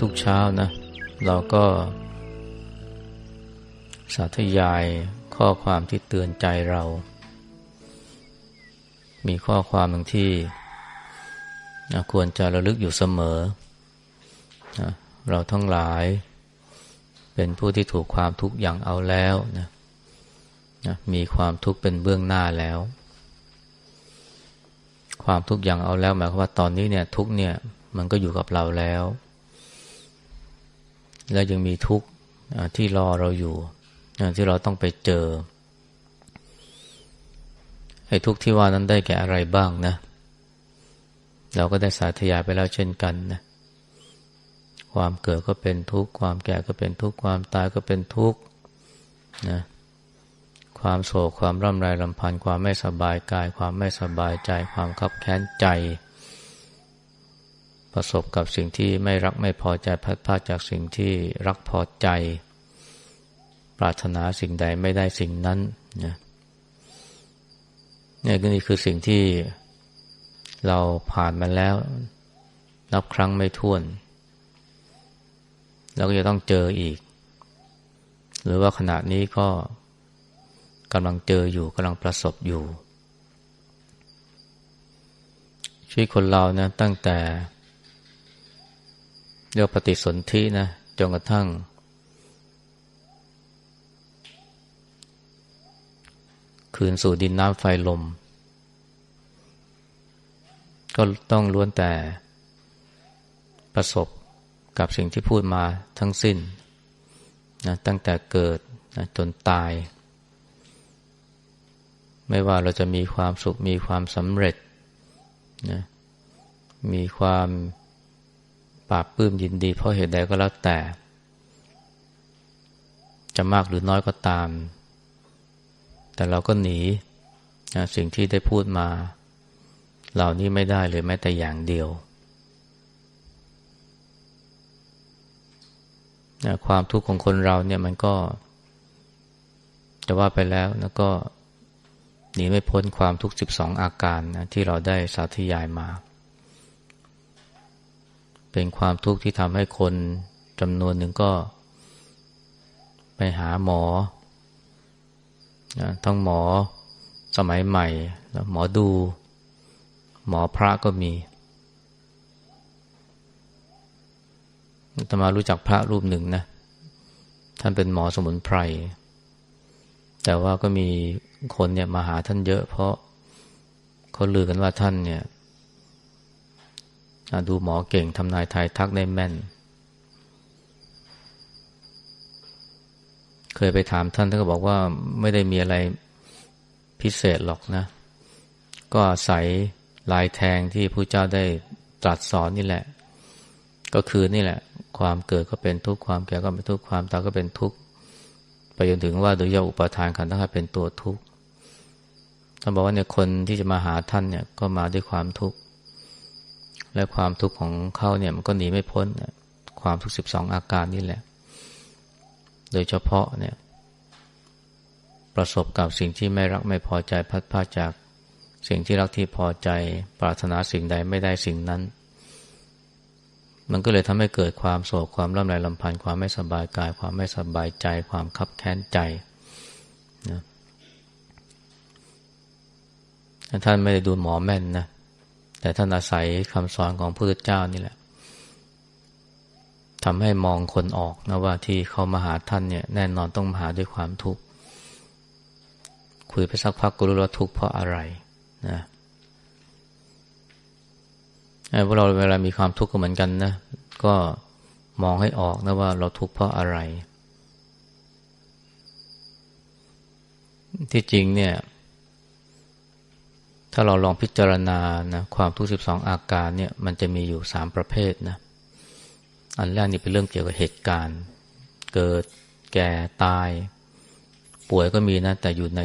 ทุกเช้านะ เราก็ สาธยายข้อความที่เตือนใจเรา มีข้อความบางที่ควรจะระลึกอยู่เสมอนะเราทั้งหลาย เป็นผู้ที่ถูกความทุกข์อย่างเอาแล้วนะนะมีความทุกข์เป็นเบื้องหน้าแล้ว ความทุกข์อย่างเอาแล้วหมายความว่าตอนนี้เนี่ยทุกเนี่ยมันก็อยู่กับเราแล้ว และยังมีทุกข์ที่รอเราอยู่ที่เราต้องไปเจอไอ้ทุกข์ที่ว่านั้นได้แก่อะไรบ้างนะ เราก็ได้สาธยายไปแล้วเช่นกันนะความเกิดก็เป็นทุกข์ความแก่ก็เป็นทุกข์ความตายก็เป็นทุกข์นะความโศกความร่ำไรลำพันธ์ความไม่สบายกาย ความไม่สบายใจ ความขับแค้นใจ ประสบกับสิ่งที่ไม่รักไม่พอใจพัดพาจากสิ่งที่รักพอใจ ปรารถนาสิ่งใดไม่ได้สิ่งนั้นนะนี่ก็นี่คือสิ่งที่เราผ่านมาแล้ว นับครั้งไม่ถ้วนเราก็จะต้องเจออีก หรือว่าขณะนี้ก็กำลังเจออยู่กำลังประสบอยู่ชีวิตคนเรานะตั้งแต่ เรียกปฏิสนธินะจนกระทั่ง คืนสู่ดินน้ำไฟลม ก็ต้องล้วนแต่ประสบกับสิ่งที่พูดมาทั้งสิ้นนะตั้งแต่เกิดนะจนตาย ไม่ว่าเราจะมีความสุขมีความสำเร็จนะมีความ ราบปื้มยินดี เพราะเหตุใดก็แล้วแต่ จะมากหรือน้อยก็ตาม แต่เราก็หนีนะสิ่งที่ได้พูดมา เหล่านี้ไม่ได้เลยแม้แต่อย่างเดียวนะความทุกข์ของคนเราเนี่ยมันก็ จะว่าไปแล้วแล้วก็หนีไม่พ้นความทุกข์สิบสองอาการนะที่เราได้สาธยายมา เป็นความทุกข์ที่ทำให้คนจำนวนหนึ่งก็ ไปหาหมอนะทั้งหมอสมัยใหม่แล้วหมอดู หมอพระก็มีธรรมารู้จักพระรูปหนึ่งนะ ท่านเป็นหมอสมุนไพร แต่ว่าก็มีคนเนี่ยมาหาท่านเยอะ เพราะเขาลือกันว่าท่านเนี่ย ดูหมอเก่งทำนายทายทักได้แม่น เคยไปถามท่านท่านก็บอกว่าไม่ได้มีอะไรพิเศษหรอกนะ ก็อาศัยลายแทงที่ผู้เจ้าได้ตรัสสอนนี่แหละ ก็คือนี่แหละ ความเกิดก็เป็นทุกข์ความแก่ก็เป็นทุกข์ความตายก็เป็นทุกข์ไปจนถึงว่าโดยยาอุปทานขันธ์ทั้งห้าเป็นตัวทุกข์ท่านบอกว่าเนี่ยคนที่จะมาหาท่านเนี่ยก็มาด้วยความทุกข์ และความทุกข์ของเขาเนี่ยมันก็หนีไม่พ้นความทุกข์สิบสองอาการนี่แหละ โดยเฉพาะเนี่ย ประสบกับสิ่งที่ไม่รักไม่พอใจพัดพาจาก สิ่งที่รักที่พอใจ ปรารถนาสิ่งใดไม่ได้สิ่งนั้น มันก็เลยทำให้เกิดความโศกความร่ำไรลำพันธ์ความไม่สบายกาย ความไม่สบายใจ ความคับแค้นใจนะท่านไม่ได้ดูหมอแม่นนะ แต่ท่านอาศัยคำสอนของพระพุทธเจ้านี่แหละทำให้มองคนออกนะว่าที่เขามาหาท่านเนี่ยแน่นอนต้องมาหาด้วยความทุกข์คุยไปสักพักก็รู้ว่าทุกข์เพราะอะไรนะพวกเราเวลามีความทุกข์ก็เหมือนกันนะ ก็มองให้ออกนะว่าเราทุกข์เพราะอะไร ที่จริงเนี่ย ถ้าเราลองพิจารณานะความทุกข์สิบสองอาการเนี่ยมันจะมีอยู่สามประเภทนะอันแรกนี่เป็นเรื่องเกี่ยวกับเหตุการณ์ เกิดแก่ตาย ป่วยก็มีนะแต่อยู่ใน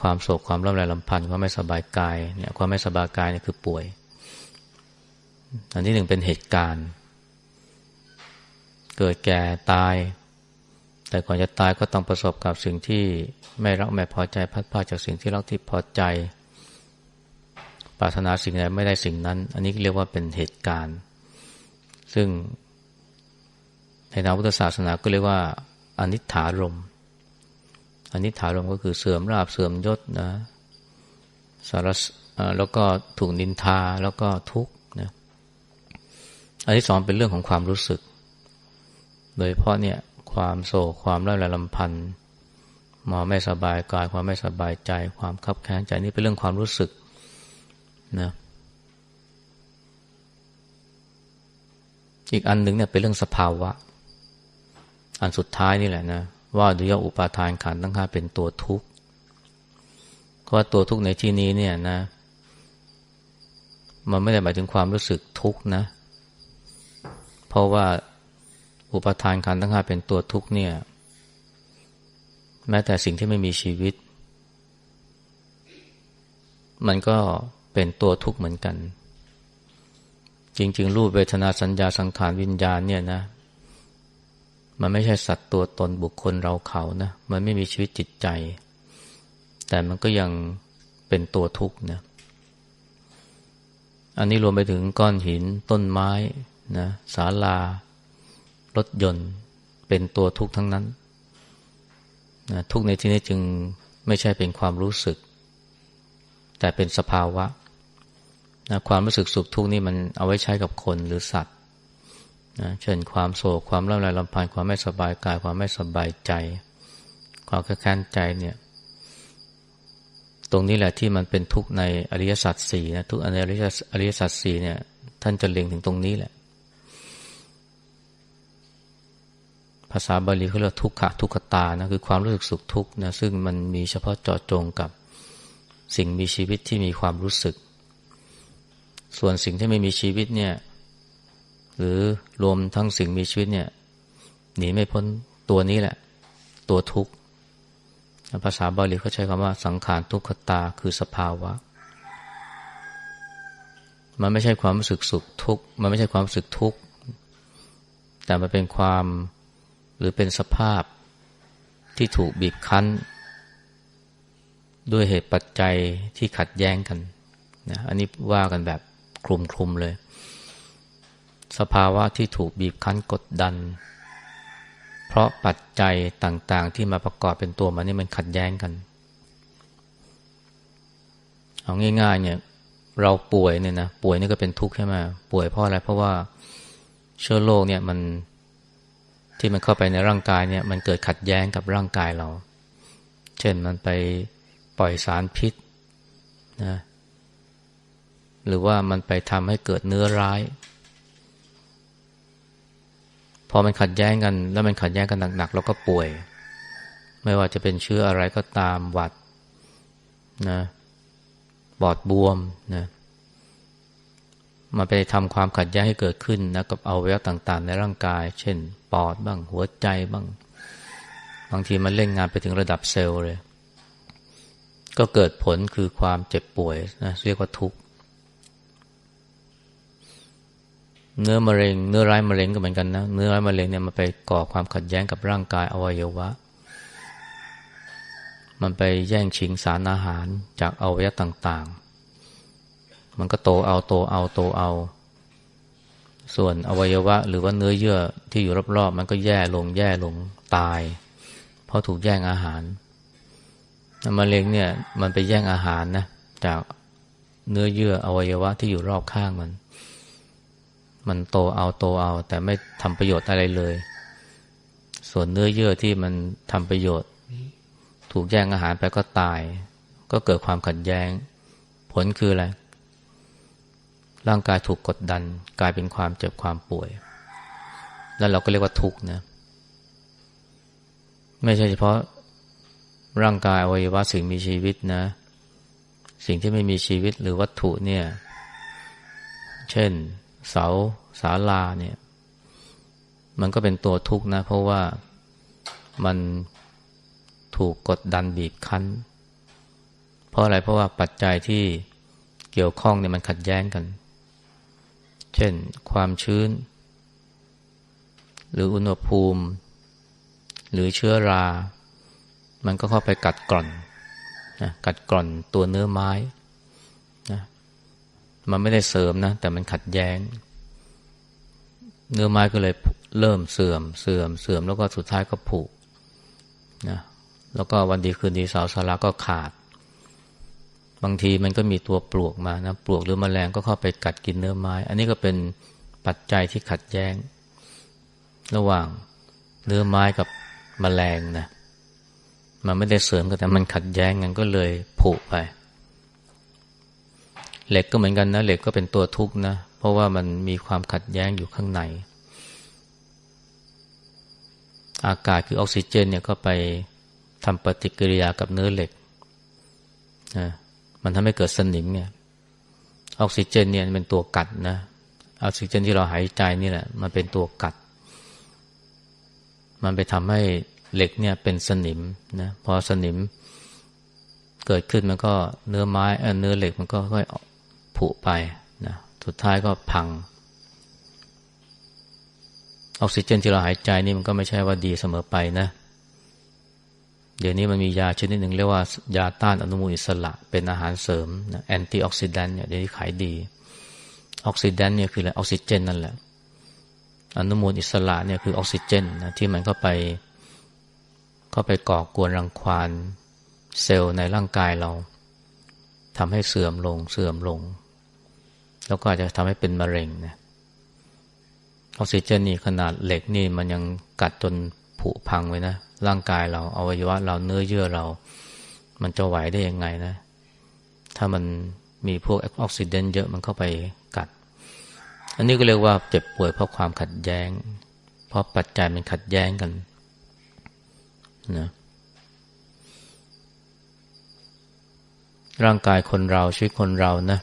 ความโศกความร่ำไรลำพันธ์ความไม่สบายกายเนี่ยความไม่สบายกายเนี่ยคือป่วย อันที่หนึ่งเป็นเหตุการณ์ เกิดแก่ตาย แต่ก่อนจะตายก็ต้องประสบกับสิ่งที่ไม่รักไม่พอใจพัดพาจากสิ่งที่รักที่พอใจ ปรารถนาสิ่งใดไม่ได้สิ่งนั้น อันนี้เรียกว่าเป็นเหตุการณ์ ซึ่งในทางพุทธศาสนาก็เรียกว่าอนิถารมอนิถารมก็คือเสื่อมราบเสื่อมยศนะสารแล้วก็ถูกนินทาแล้วก็ทุกข์นะอันที่สองเป็นเรื่องของความรู้สึก โดยเพราะเนี่ยความโศกความร่าลำพันธ์มาไม่สบายกายความไม่สบายใจ ความคับแค้นใจนี่เป็นเรื่องความรู้สึก นะอีกอันหนึ่งเนี่ยเป็นเรื่องสภาวะ อันสุดท้ายนี่แหละนะ ว่าดุยอุปาทานขันธ์ทั้งห้าเป็นตัวทุกข์ก็ว่าตัวทุกข์ในที่นี้เนี่ยนะ มันไม่ได้หมายถึงความรู้สึกทุกข์นะ เพราะว่าอุปทานขันธ์ทั้งห้าเป็นตัวทุกข์เนี่ย แม้แต่สิ่งที่ไม่มีชีวิต มันก็ เป็นตัวทุกข์เหมือนกัน จริง ๆ รูปเวทนาสัญญาสังขารวิญญาณเนี่ยนะ มันไม่ใช่สัตว์ตัวตนบุคคลเราเขานะ มันไม่มีชีวิตจิตใจ แต่มันก็ยังเป็นตัวทุกข์นะ อันนี้รวมไปถึงก้อนหินต้นไม้นะศาลา รถยนต์ เป็นตัวทุกข์ทั้งนั้นนะทุกข์ในที่นี้จึงไม่ใช่เป็นความรู้สึก แต่เป็นสภาวะ นะความรู้สึกสุขทุกข์นี่มันเอาไว้ใช้กับคนหรือสัตว์นะเช่นความโศกความร่ำไรลำพันความไม่สบายกายความไม่สบายใจ ความแค้นใจเนี่ย ตรงนี้แหละที่มันเป็นทุกข์ในอริยสัจสี่นะทุกในอริยสัจสี่เนี่ย ท่านจะเล็งถึงตรงนี้แหละ ภาษาบาลีเขาเรียกทุกขะทุกขตานะคือความรู้สึกสุขทุกข์นะซึ่งมันมีเฉพาะเจาะจงกับสิ่งมีชีวิตที่มีความรู้สึก ส่วนสิ่งที่ไม่มีชีวิตเนี่ย หรือรวมทั้งสิ่งมีชีวิตเนี่ยหนีไม่พ้นตัวนี้แหละ ตัวทุกข์ภาษาบาลีเขาใช้คำว่าสังขารทุกขตาคือสภาวะ มันไม่ใช่ความรู้สึกสุขทุกข์มันไม่ใช่ความรู้สึกทุกข์แต่มันเป็นความหรือเป็นสภาพที่ถูกบีบคั้น ด้วยเหตุปัจจัยที่ขัดแย้งกันนะอันนี้ว่ากันแบบ คลุมคลุมเลย สภาวะที่ถูกบีบคั้นกดดัน เพราะปัจจัยต่างๆ ที่มาประกอบเป็นตัวมันนี่มันขัดแย้งกัน เอาง่าย ๆ เนี่ย เราป่วยเนี่ยนะป่วยนี่ก็เป็นทุกข์ใช่ไหมป่วยเพราะอะไรเพราะว่าเชื้อโรคเนี่ยมันที่มันเข้าไปในร่างกายเนี่ย มันเกิดขัดแย้งกับร่างกายเรา เช่นมันไปปล่อยสารพิษนะ หรือว่ามันไปทำให้เกิดเนื้อร้าย พอมันขัดแย้งกัน แล้วมันขัดแย้งกันหนักๆเราก็ป่วย ไม่ว่าจะเป็นเชื้ออะไรก็ตามหวัดนะบอดบวมนะมันไปทำความขัดแย้งให้เกิดขึ้นนะกับอวัยวะต่างๆ ในร่างกาย เช่น ปอดบ้างหัวใจบ้าง บางทีมันเล่นงานไปถึงระดับเซลล์เลย ก็เกิดผลคือความเจ็บป่วยนะเรียกว่าทุกข์ เนื้อมะเร็ง เนื้อร้ายมะเร็งก็เหมือนกันนะ เนื้อร้ายมะเร็งเนี่ยมันไปก่อความขัดแย้งกับร่างกายอวัยวะ มันไปแย่งชิงสารอาหารจากอวัยวะต่างๆ มันก็โตเอาโตเอาโตเอา ส่วนอวัยวะ หรือว่าเนื้อเยื่อที่อยู่รอบๆ มันก็แย่ลงแย่ลงตาย เพราะถูกแย่งอาหารมะเร็งเนี่ยมันไปแย่งอาหารนะจากเนื้อเยื่ออวัยวะที่อยู่รอบข้างมัน มันโตเอาโตเอา แต่ไม่ทำประโยชน์อะไรเลย ส่วนเนื้อเยื่อที่มันทำประโยชน์ ถูกแย่งอาหารไปก็ตาย ก็เกิดความขัดแย้ง ผลคืออะไร ร่างกายถูกกดดัน กลายเป็นความเจ็บความป่วย แล้วเราก็เรียกว่าทุกข์นะ ไม่ใช่เฉพาะร่างกายอวัยวะสิ่งมีชีวิตนะ สิ่งที่ไม่มีชีวิตหรือวัตถุเนี่ย เช่น เสาศาลาเนี่ย มันก็เป็นตัวทุกข์นะ เพราะว่ามันถูกกดดันบีบคั้น เพราะอะไรเพราะว่าปัจจัยที่เกี่ยวข้องเนี่ยมันขัดแย้งกัน เช่น ความชื้น หรืออุณหภูมิ หรือเชื้อรา มันก็เข้าไปกัดกร่อนนะกัดกร่อนตัวเนื้อไม้ มันไม่ได้เสริมนะ แต่มันขัดแย้ง เนื้อไม้ก็เลยเริ่มเสื่อมเสื่อมเสื่อมแล้วก็สุดท้ายก็ผุนะแล้วก็วันดีคืนดีเสาสาราก็ขาด บางทีมันก็มีตัวปลวกมานะปลวกหรือมแมลงก็เข้าไปกัดกินเนื้อไม้ อันนี้ก็เป็นปัจจัยที่ขัดแย้ง ระหว่างเนื้อไม้กับมแมลงนะมันไม่ได้เสริมกันแต่มันขัดแย้งกันก็เลยผุไป เหล็กก็เหมือนกันนะเหล็กก็เป็นตัวทุกข์นะ เพราะว่ามันมีความขัดแย้งอยู่ข้างใน อากาศคือออกซิเจนเนี่ยก็ไปทำปฏิกิริยากับเนื้อเหล็กนะมันทำให้เกิดสนิมเนี่ย ออกซิเจนเนี่ยเป็นตัวกัดนะ ออกซิเจนที่เราหายใจนี่แหละ มันเป็นตัวกัด มันไปทำให้เหล็กเนี่ยเป็นสนิมนะ พอสนิมเกิดขึ้นมันก็เนื้อไม้เนื้อเหล็กมันก็ค่อย ผุไปนะสุดท้ายก็พัง ออกซิเจนที่เราหายใจนี่มันก็ไม่ใช่ว่าดีเสมอไปนะ เดี๋ยวนี้มันมียาชนิดหนึ่งเรียกว่ายาต้านอนุมูลอิสระ เป็นอาหารเสริมนะแอนตี้ออกซิแดนต์เนี่ยเดี๋ยวนี้ขายดี ออกซิแดนต์เนี่ยคืออะไรออกซิเจนนั่นแหละ อนุมูลอิสระเนี่ยคือออกซิเจนนะที่มันเข้าไปเข้าไปก่อกวนรังควานเซลล์ในร่างกายเราทำให้เสื่อมลงเสื่อมลง แล้วก็อาจจะทำให้เป็นมะเร็งนะออกซิเจนนี่ขนาดเหล็กนี่มันยังกัดจนผุพังไว้นะ ร่างกายเราอวัยวะ เราเนื้อเยื่อเรา มันจะไหวได้ยังไงนะ ถ้ามันมีพวกออกซิเดนเยอะมันเข้าไปกัด อันนี้ก็เรียกว่าเจ็บป่วยเพราะความขัดแย้ง เพราะปัจจัยมันขัดแย้งกันนะร่างกายคนเราชีวิตคนเรานะ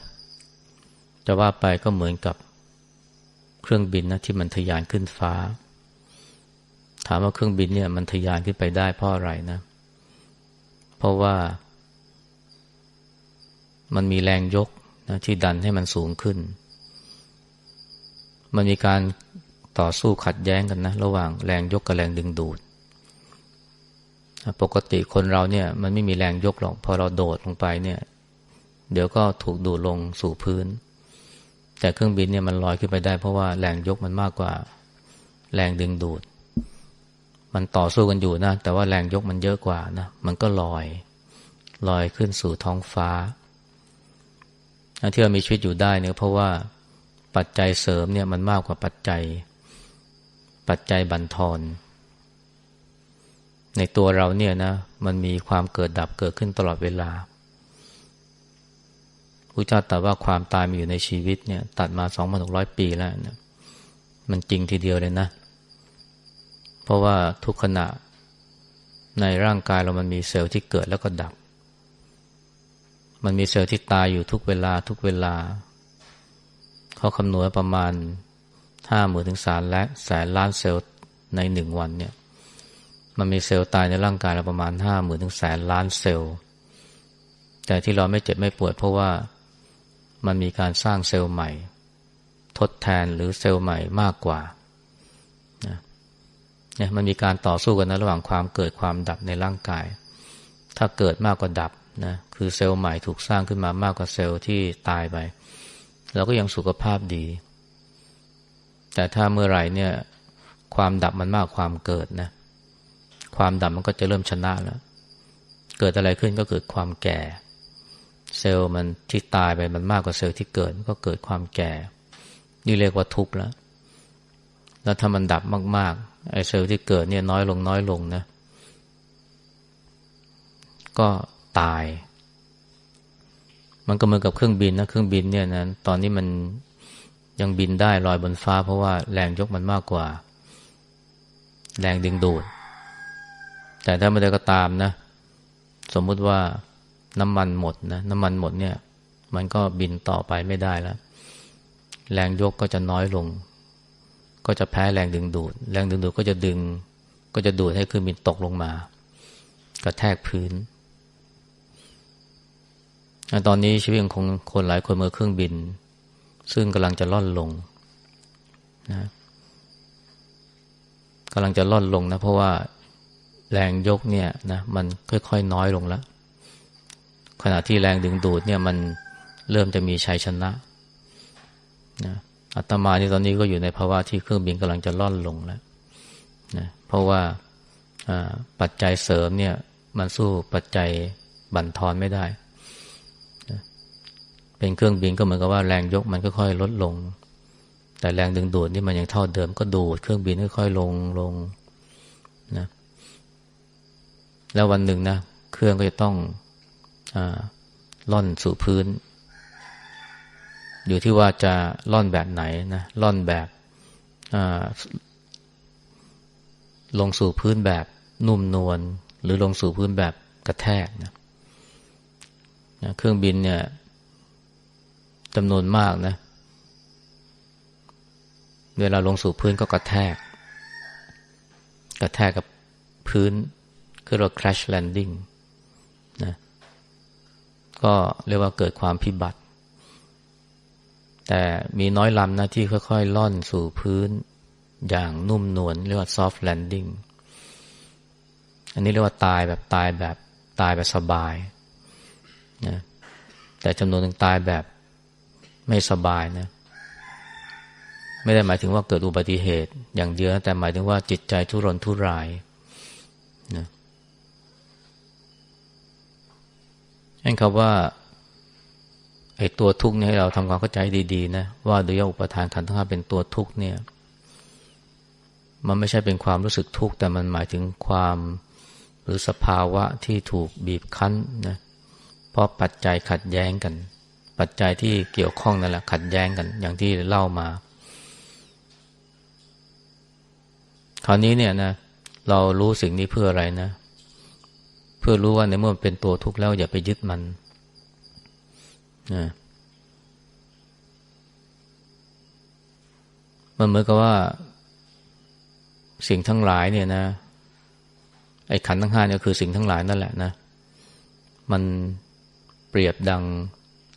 จะว่าไปก็เหมือนกับเครื่องบินนะที่มันทะยานขึ้นฟ้า ถามว่าเครื่องบินเนี่ยมันทะยานขึ้นไปได้เพราะอะไรนะ เพราะว่า มันมีแรงยกนะที่ดันให้มันสูงขึ้น มันมีการต่อสู้ขัดแย้งกันนะ ระหว่างแรงยกกับแรงดึงดูด ปกติคนเราเนี่ยมันไม่มีแรงยกหรอก พอเราโดดลงไปเนี่ย เดี๋ยวก็ถูกดูดลงสู่พื้น แต่เครื่องบินเนี่ยมันลอยขึ้นไปได้เพราะว่าแรงยกมันมากกว่าแรงดึงดูด มันต่อสู้กันอยู่นะ แต่ว่าแรงยกมันเยอะกว่านะ มันก็ลอย ลอยขึ้นสู่ท้องฟ้าที่เรามีชีวิตอยู่ได้เนี่ยเพราะว่าปัจจัยเสริมเนี่ยมันมากกว่าปัจจัย ปัจจัยบันทอนในตัวเราเนี่ยนะ มันมีความเกิดดับเกิดขึ้นตลอดเวลา พระเจ้าตรัสว่าความตายมีอยู่ในชีวิตเนี่ย ตัดมาสองพันหกร้อยปีแล้วนะมันจริงทีเดียวเลยนะ เพราะว่าทุกขณะในร่างกายเรามันมีเซลล์ที่เกิดแล้วก็ดับ มันมีเซลล์ที่ตายอยู่ทุกเวลาทุกเวลา เขาคำนวณประมาณห้าหมื่นถึงสามและแสนล้านเซลล์ในหนึ่งวันเนี่ย มันมีเซลล์ตายในร่างกายเราประมาณห้าหมื่นถึงแสนล้านเซลล์ แต่ที่เราไม่เจ็บไม่ปวดเพราะว่า มันมีการสร้างเซลล์ใหม่ ทดแทนหรือเซลล์ใหม่มากกว่าเนี่ยมันมีการต่อสู้กันนะระหว่างความเกิดความดับในร่างกาย ถ้าเกิดมากกว่าดับนะคือเซลล์ใหม่ถูกสร้างขึ้นมามากกว่าเซลล์ที่ตายไปเราก็ยังสุขภาพดี แต่ถ้าเมื่อไหร่เนี่ยความดับมันมากความเกิดนะความดับมันก็จะเริ่มชนะแล้ว เกิดอะไรขึ้นก็เกิดความแก่ เซลล์มันที่ตายไปมันมากกว่าเซลล์ที่เกิดก็เกิดความแก่ นี่เรียกว่าทุกข์แล้ว แล้วถ้ามันดับมากๆไอ้เซลล์ที่เกิดเนี่ยน้อยลงน้อยลงนะ ก็ตาย มันก็เหมือนกับเครื่องบินนะเครื่องบินเนี่ยนะตอนนี้มันยังบินได้ลอยบนฟ้า เพราะว่าแรงยกมันมากกว่า แรงดึงดูด แต่ถ้าไม่ได้ก็ตามนะ สมมุติว่า น้ำมันหมดนะน้ำมันหมดเนี่ย มันก็บินต่อไปไม่ได้แล้ว แรงยกก็จะน้อยลง ก็จะแพ้แรงดึงดูด แรงดึงดูดก็จะดึง ก็จะดูดให้เครื่องบินตกลงมากระแทกพื้นตอนนี้ชีวิตของคนหลายคนเมื่อเครื่องบิน ซึ่งกำลังจะล่อนลงนะกำลังจะล่อนลงนะ เพราะว่าแรงยกเนี่ยนะมันค่อยๆน้อยลงแล้ว ขณะที่แรงดึงดูดเนี่ยมันเริ่มจะมีชัยชนะนะอาตมานี่ตอนนี้ก็อยู่ในภาวะที่เครื่องบินกำลังจะล่อนลงแล้วนะเพราะว่าปัจจัยเสริมเนี่ย มันสู้ปัจจัยบั่นทอนไม่ได้นะเป็นเครื่องบินก็เหมือนกับว่าแรงยกมันก็ค่อยลดลง แต่แรงดึงดูดนี่มันยังเท่าเดิมก็ดูดเครื่องบินค่อยๆลงลงนะแล้ววันหนึ่งนะเครื่องก็จะต้อง ล่อนสู่พื้น อยู่ที่ว่าจะล่อนแบบไหนนะล่อนแบบลงสู่พื้นแบบนุ่มนวลหรือลงสู่พื้นแบบกระแทกนะเครื่องบินเนี่ยจำนวนมากนะ เวลาลงสู่พื้นก็กระแทก กระแทกกับพื้นคือเรา crash landing ก็เรียกว่าเกิดความพิบัติ แต่มีน้อยลำนะที่ค่อยๆ ล่อนสู่พื้นอย่างนุ่มนวลเรียกว่า soft landing อันนี้เรียกว่าตายแบบตายแบบตายแบบสบายนะแต่จำนวนหนึ่งตายแบบไม่สบายนะไม่ได้หมายถึงว่าเกิดอุบัติเหตุ อย่างเดียวแต่หมายถึงว่าจิตใจทุรนทุรายนะ นั่นคำว่าไอ้ตัวทุกข์เนี่ยเราทำความเข้าใจดีๆนะว่าโดยอุปทานขันธ์ทั้งห้าเป็นตัวทุกข์เนี่ย มันไม่ใช่เป็นความรู้สึกทุกข์แต่มันหมายถึงความหรือสภาวะที่ถูกบีบคั้นนะเพราะปัจจัยขัดแย้งกัน ปัจจัยที่เกี่ยวข้องนั่นแหละขัดแย้งกัน อย่างที่เล่ามา คราวนี้เนี่ยนะเรารู้สิ่งนี้เพื่ออะไรนะเพื่อรู้ว่าในเมื่อมันเป็นตัวทุกข์แล้วอย่าไปยึดมันนะมันเหมือนกับว่า สิ่งทั้งหลายเนี่ยนะ ไอ้ขันทั้งห้าเนี่ยคือสิ่งทั้งหลายนั่นแหละนะ มันเปรียบดัง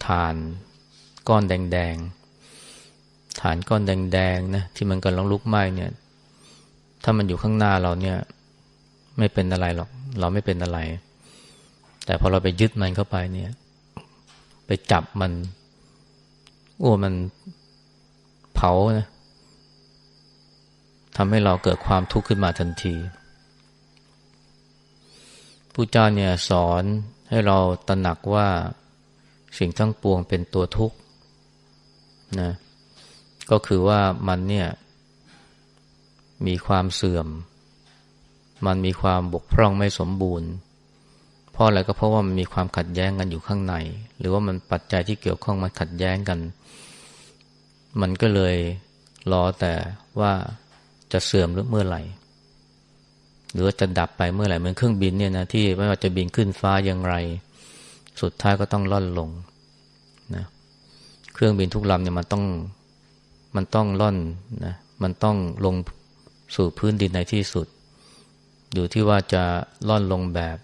ฐานก้อนแดงๆฐานก้อนแดงๆนะที่มันกำลังลุกไหม้เนี่ย ถ้ามันอยู่ข้างหน้าเราเนี่ย ไม่เป็นอะไรหรอก เราไม่เป็นอะไร แต่พอเราไปยึดมันเข้าไปเนี่ย ไปจับมันโอ้มันเผานะทำให้เราเกิดความทุกข์ขึ้นมาทันทีผู้เจ้าเนี่ยสอนให้เราตระหนักว่าสิ่งทั้งปวงเป็นตัวทุกข์นะก็คือว่ามันเนี่ยมีความเสื่อม มันมีความบกพร่องไม่สมบูรณ์เพราะอะไรก็เพราะว่ามันมีความขัดแย้งกันอยู่ข้างใน หรือว่ามันปัจจัยที่เกี่ยวข้องมันขัดแย้งกัน มันก็เลยรอแต่ว่าจะเสื่อมหรือเมื่อไหร่ หรือว่าจะดับไปเมื่อไหร่เหมือนเครื่องบินเนี่ยนะที่ไม่ว่าจะบินขึ้นฟ้าอย่างไร สุดท้ายก็ต้องล่อนลงนะเครื่องบินทุกลำเนี่ยมันต้องมันต้องล่อนนะมันต้องลงสู่พื้นดินในที่สุด อยู่ที่ว่าจะล่อนลงแบบ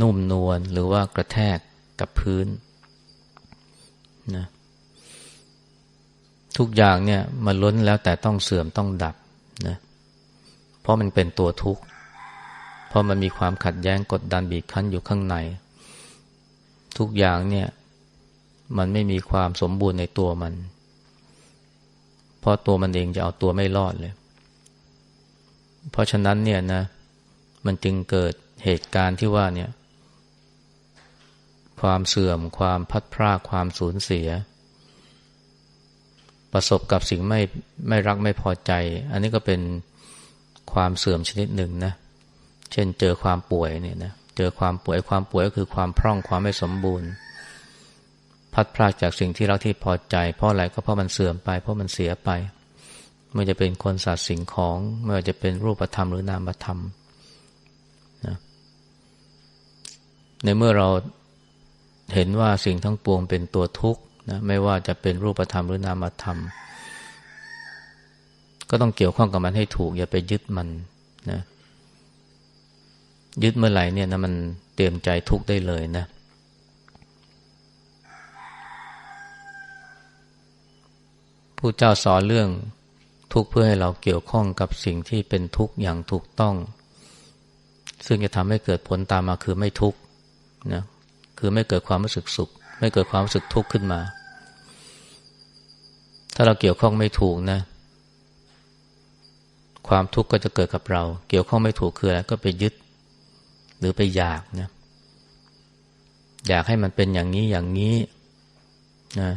นุ่มนวลหรือว่ากระแทกกับพื้นนะทุกอย่างเนี่ยมันล้นแล้วแต่ต้องเสื่อมต้องดับนะเพราะมันเป็นตัวทุกข์ เพราะมันมีความขัดแย้งกดดันบีบคั้นอยู่ข้างใน ทุกอย่างเนี่ยมันไม่มีความสมบูรณ์ในตัวมัน เพราะตัวมันเองจะเอาตัวไม่รอดเลย เพราะฉะนั้นเนี่ยนะ มันจึงเกิดเหตุการณ์ที่ว่าเนี่ย ความเสื่อมความพัดพรากความสูญเสีย ประสบกับสิ่งไม่ไม่รักไม่พอใจ อันนี้ก็เป็นความเสื่อมชนิดหนึ่งนะ เช่นเจอความป่วยเนี่ยนะ เจอความป่วยความป่วยก็คือความพร่องความไม่สมบูรณ์ พัดพลากจากสิ่งที่รักที่พอใจ เพราะอะไรก็เพราะมันเสื่อมไป เพราะมันเสียไป ไม่จะเป็นคนสัตว์สิ่งของ ไม่ว่าจะเป็นรูปธรรมหรือนามธรรมนะในเมื่อเราเห็นว่าสิ่งทั้งปวงเป็นตัวทุกข์นะไม่ว่าจะเป็นรูปธรรมหรือนามธรรม ก็ต้องเกี่ยวข้องกับมันให้ถูก อย่าไปยึดมันนะยึดเมื่อไหร่เนี่ยนะมันเตรียมใจทุกข์ได้เลยนะผู้เจ้าสอนเรื่อง ทุกข์เพื่อให้เราเกี่ยวข้องกับสิ่งที่เป็นทุกข์อย่างถูกต้อง ซึ่งจะทำให้เกิดผลตามมาคือไม่ทุกข์นะคือไม่เกิดความรู้สึกสุข ไม่เกิดความรู้สึกทุกข์ขึ้นมา ถ้าเราเกี่ยวข้องไม่ถูกนะ ความทุกข์ก็จะเกิดกับเรา เกี่ยวข้องไม่ถูกคืออะไรก็ไปยึด หรือไปอยากนะอยากให้มันเป็นอย่างนี้อย่างนี้นะ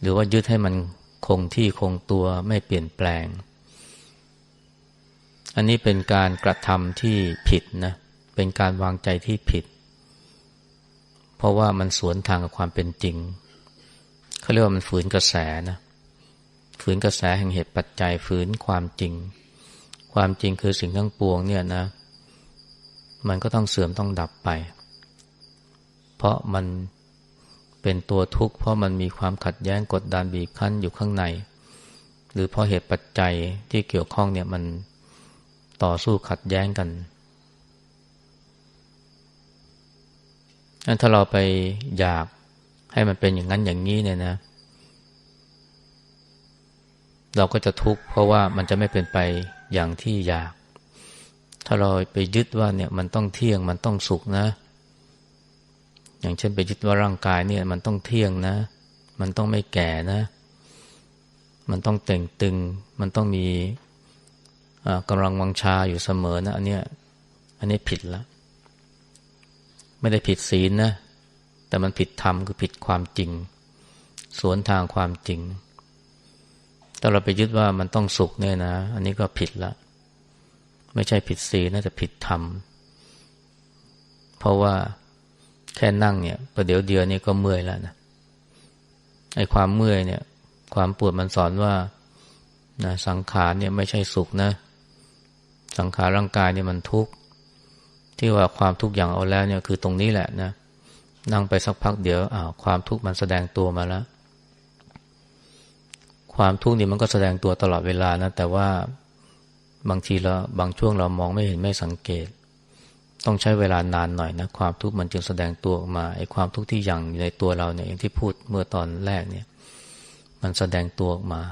หรือว่ายึดให้มัน คงที่คงตัวไม่เปลี่ยนแปลง อันนี้เป็นการกระทำที่ผิดนะ เป็นการวางใจที่ผิด เพราะว่ามันสวนทางกับความเป็นจริง เขาเรียกว่ามันฝืนกระแสนะ ฝืนกระแสแห่งเหตุปัจจัยฝืนความจริง ความจริงคือสิ่งทั้งปวงเนี่ยนะ มันก็ต้องเสื่อมต้องดับไป เพราะมัน เป็นตัวทุกข์เพราะมันมีความขัดแย้งกดดันบีบคั้นอยู่ข้างใน หรือเพราะเหตุปัจจัยที่เกี่ยวข้องเนี่ยมันต่อสู้ขัดแย้งกันถ้าเราไปอยากให้มันเป็นอย่างนั้นอย่างนี้เนี่ยนะ เราก็จะทุกข์เพราะว่ามันจะไม่เป็นไปอย่างที่อยาก ถ้าเราไปยึดว่าเนี่ยมันต้องเที่ยงมันต้องสุขนะ อย่างเช่นไปยึดว่าร่างกายเนี่ย มันต้องเที่ยงนะ มันต้องไม่แก่นะ มันต้องเต่งตึง มันต้องมีกำลังวังชาอยู่เสมอนะ อันเนี้ยอันนี้ผิดละไม่ได้ผิดศีลนะ แต่มันผิดธรรมคือผิดความจริง สวนทางความจริง ถ้าเราไปยึดว่ามันต้องสุขเนี่ยนะ อันนี้ก็ผิดละ ไม่ใช่ผิดศีลนะแต่ผิดธรรม เพราะว่า แค่นั่งเนี่ยประเดี๋ยวเดียวนี่ก็เมื่อยแล้วนะไอ้ความเมื่อยเนี่ย ความปวดมันสอนว่านะสังขารเนี่ยไม่ใช่สุขนะ สังขารร่างกายเนี่ยมันทุกข์ที่ว่าความทุกข์อย่างเอาแล้วเนี่ยคือตรงนี้แหละนะนั่งไปสักพักเดี๋ยวอ้าวความทุกข์มันแสดงตัวมาแล้ว ความทุกข์นี่มันก็แสดงตัวตลอดเวลานะแต่ว่าบางทีเราบางช่วงเรามองไม่เห็นไม่สังเกต ต้องใช้เวลานานหน่อยนะความทุกข์มันจึงแสดงตัวออกมาไอ้ความทุกข์ที่ยังอยู่ในตัวเราเนี่ยอย่างที่พูดเมื่อตอนแรกเนี่ย มันแสดงตัวออกมา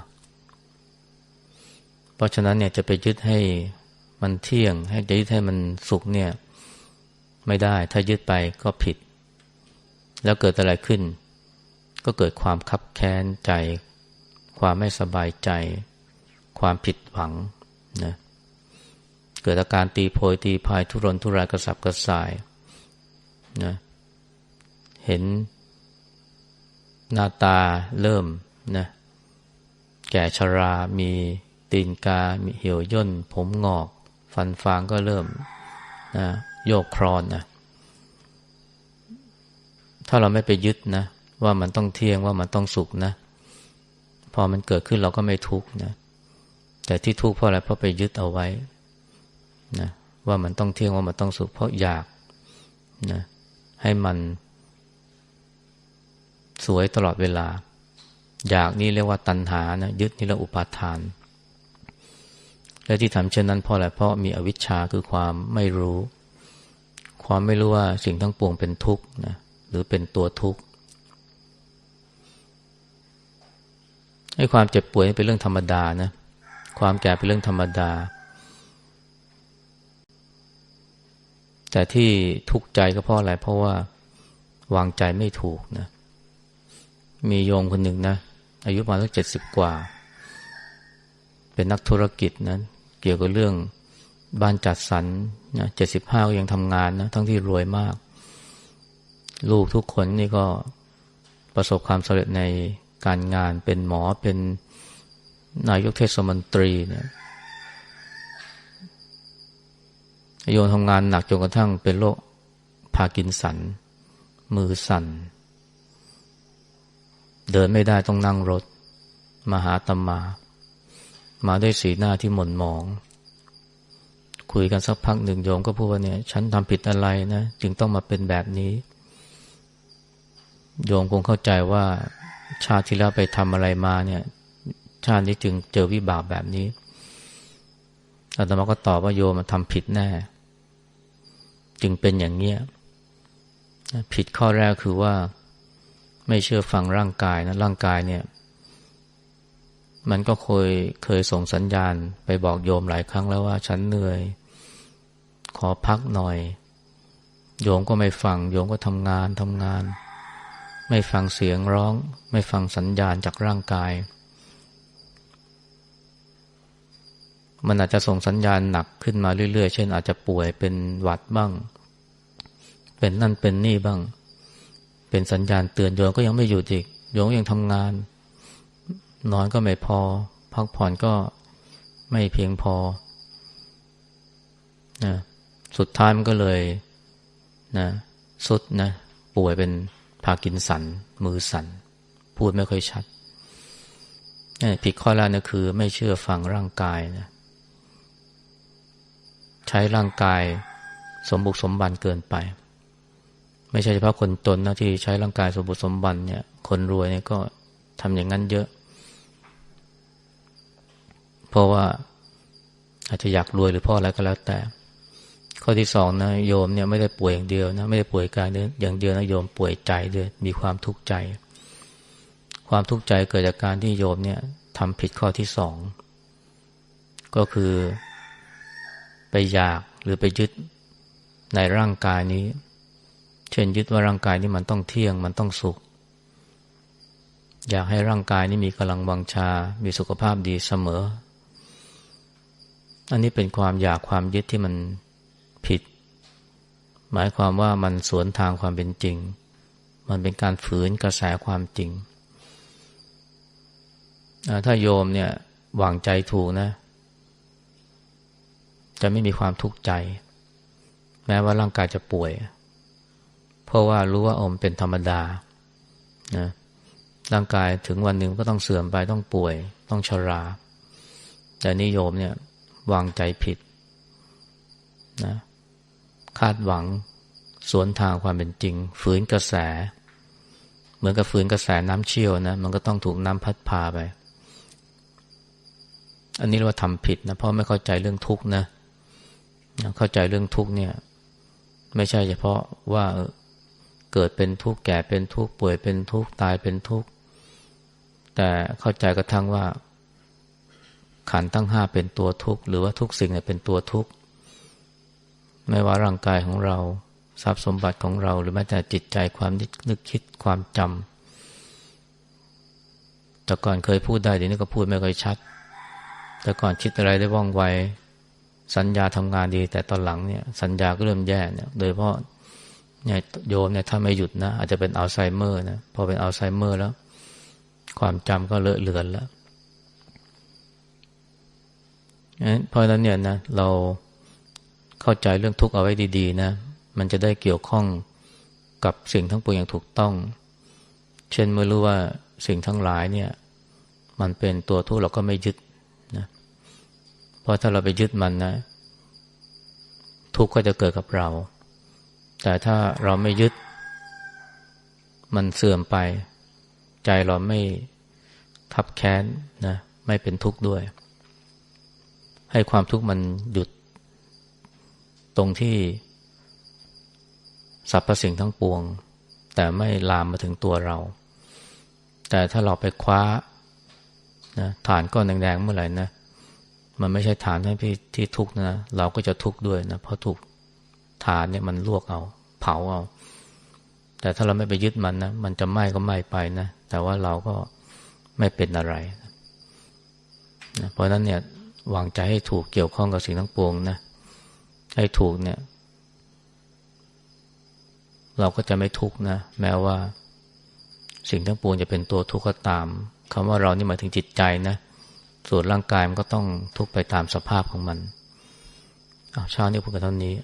เพราะฉะนั้นเนี่ยจะไปยึดให้มันเที่ยง ให้ยึดให้มันสุขเนี่ย ไม่ได้ ถ้ายึดไปก็ผิด แล้วเกิดอะไรขึ้น ก็เกิดความคับแค้นใจ ความไม่สบายใจ ความผิดหวังนะ เกิดอาการตีโพยตีพายทุรนทุรายกระสับกระส่ายนะเห็นหน้าตาเริ่มนะแก่ชรา มีตีนกา มีเหี่ยวย่น ผมงอก ฟันฟางก็เริ่มนะโยกครอนนะถ้าเราไม่ไปยึดนะ ว่ามันต้องเที่ยงว่ามันต้องสุขนะ พอมันเกิดขึ้นเราก็ไม่ทุกข์นะ แต่ที่ทุกข์เพราะอะไรเพราะไปยึดเอาไว้ นะว่ามันต้องเที่ยงว่ามันต้องสุขเพราะอยากนะให้มันสวยตลอดเวลา อยากนี่เรียกว่าตัณหานะยึดนี่เรียกอุปาทาน และที่ทำเช่นนั้นเพราะอะไรเพราะมีอวิชชาคือความไม่รู้ ความไม่รู้ว่าสิ่งทั้งปวงเป็นทุกข์นะหรือเป็นตัวทุกข์ให้ความเจ็บป่วยเป็นเรื่องธรรมดานะความแก่เป็นเรื่องธรรมดา แต่ที่ทุกข์ใจก็เพราะอะไร เพราะว่าวางใจไม่ถูกนะ มีโยมคนหนึ่งนะ อายุประมาณสักเจ็ดสิบกว่า เป็นนักธุรกิจนะเกี่ยวกับเรื่องบ้านจัดสรรนะเจ็ดสิบห้าก็ยังทำงานนะ ทั้งที่รวยมาก ลูกทุกคนนี่ก็ประสบความสำเร็จในการงานเป็นหมอเป็นนายกเทศมนตรีเนี่ย โยมทำงานหนักจนกระทั่งเป็นโรคพากินสัน มือสั่น เดินไม่ได้ต้องนั่งรถ มาหาตมา มาด้วยสีหน้าที่หม่นหมอง คุยกันสักพักหนึ่งโยมก็พูดว่าเนี่ย ฉันทำผิดอะไรนะ จึงต้องมาเป็นแบบนี้ โยมคงเข้าใจว่าชาติที่แล้วไปทำอะไรมาเนี่ย ชาตินี้จึงเจอวิบากแบบนี้อาตมาก็ตอบว่าโยมมาทำผิดแน่ จึงเป็นอย่างเนี้ยผิดข้อแรกคือว่าไม่เชื่อฟังร่างกายนะร่างกายเนี่ย มันก็เคยเคยส่งสัญญาณไปบอกโยมหลายครั้งแล้วว่า ฉันเหนื่อย ขอพักหน่อย โยมก็ไม่ฟัง โยมก็ทำงานทำงาน ไม่ฟังเสียงร้อง ไม่ฟังสัญญาณจากร่างกาย มันอาจจะส่งสัญญาณหนักขึ้นมาเรื่อยๆ เช่นอาจจะป่วยเป็นหวัดบ้าง เป็นนั่นเป็นนี่บ้าง เป็นสัญญาณเตือนโยมก็ยังไม่หยุดอีกโยมยังทำงาน นอนก็ไม่พอ พักผ่อนก็ไม่เพียงพอนะสุดท้ายมันก็เลยนะสุดนะป่วยเป็นพากินสัน มือสัน พูดไม่ค่อยชัดนี่ผิดข้อแรกนะคือ ไม่เชื่อฟังร่างกายนะ ใช้ร่างกายสมบุกสมบันเกินไป ไม่ใช่เฉพาะคนจนนะที่ใช้ร่างกายสมบุกสมบันเนี่ย คนรวยเนี่ยก็ทำอย่างนั้นเยอะ เพราะว่าอาจจะอยากรวยหรือเพราะอะไรก็แล้วแต่ ข้อที่สองนะโยมเนี่ยไม่ได้ป่วยอย่างเดียวนะไม่ได้ป่วยกายอย่างเดียวนะโยมป่วยใจด้วยมีความทุกข์ใจ ความทุกข์ใจเกิดจากการที่โยมเนี่ยทำผิดข้อที่สองก็คือ ไปอยากหรือไปยึดในร่างกายนี้ เช่นยึดว่าร่างกายนี้มันต้องเที่ยงมันต้องสุข อยากให้ร่างกายนี้มีกำลังวังชา มีสุขภาพดีเสมอ อันนี้เป็นความอยากความยึดที่มันผิด หมายความว่ามันสวนทางความเป็นจริง มันเป็นการฝืนกระแสความจริง ถ้าโยมเนี่ยวางใจถูกนะ จะไม่มีความทุกข์ใจ แม้ว่าร่างกายจะป่วย เพราะว่ารู้ว่าอมเป็นธรรมดานะร่างกายถึงวันหนึ่งก็ต้องเสื่อมไปต้องป่วย ต้องชรา แต่นิยมเนี่ยวางใจผิดนะคาดหวังสวนทางความเป็นจริง ฝืนกระแส เหมือนกับฝืนกระแสน้ำเชี่ยวนะมันก็ต้องถูกน้ำพัดพาไป อันนี้เรียกว่าทำผิดนะเพราะไม่เข้าใจเรื่องทุกข์นะ เข้าใจเรื่องทุกเนี่ย ไม่ใช่เฉพาะว่าเกิดเป็นทุกข์แก่เป็นทุกข์ป่วยเป็นทุกข์ตายเป็นทุกข์แต่เข้าใจกระทั่งว่า ขันธ์ทั้งห้าเป็นตัวทุกข์หรือว่าทุกสิ่งเป็นตัวทุกข์ไม่ว่าร่างกายของเราทรัพย์สมบัติของเรา หรือแม้แต่จิตใจความนึกคิดความจำแต่ก่อนเคยพูดได้เดี๋ยวนี้ก็พูดไม่ค่อยชัด แต่ก่อนคิดอะไรได้ว่องไว สัญญาทำงานดี แต่ตอนหลังเนี่ยสัญญาก็เริ่มแย่เนี่ยโดยเพราะเนี่ยโยมเนี่ยถ้าไม่หยุดนะ อาจจะเป็นอัลไซเมอร์นะพอเป็นอัลไซเมอร์แล้ว ความจำก็เลอะเลือนแล้วเพราะนั้นเนี่ยนะเราเข้าใจเรื่องทุกข์เอาไว้ดีๆนะมันจะได้เกี่ยวข้องกับสิ่งทั้งปวงอย่างถูกต้อง เช่นเมื่อรู้ว่าสิ่งทั้งหลายเนี่ย มันเป็นตัวทุกข์เราก็ไม่ยึด เพราะถ้าเราไปยึดมันนะ ทุกข์ก็จะเกิดกับเรา แต่ถ้าเราไม่ยึด มันเสื่อมไป ใจเราไม่ทับแค้นนะไม่เป็นทุกข์ด้วย ให้ความทุกข์มันหยุด ตรงที่สรรพสิ่งทั้งปวง แต่ไม่ลามมาถึงตัวเรา แต่ถ้าเราไปคว้านะฐานก้อนแดงๆเมื่อไหร่นะ มันไม่ใช่ฐานที่ที่ทุกข์นะ เราก็จะทุกข์ด้วยนะ เพราะถูกฐานเนี่ยมันลวกเอา เผาเอา แต่ถ้าเราไม่ไปยึดมันนะ มันจะไหม้ก็ไหม้ไปนะ แต่ว่าเราก็ไม่เป็นอะไรนะเพราะนั้นเนี่ยวางใจให้ถูกเกี่ยวข้องกับสิ่งทั้งปวงนะ ให้ถูกเนี่ย เราก็จะไม่ทุกข์นะ แม้ว่า สิ่งทั้งปวงจะเป็นตัวทุกข์ก็ตามคำว่าเรานี่หมายถึงจิตใจนะ ส่วนร่างกายมันก็ต้องทุกข์ไปตามสภาพของมันเช้านี้พูดกันเท่านี้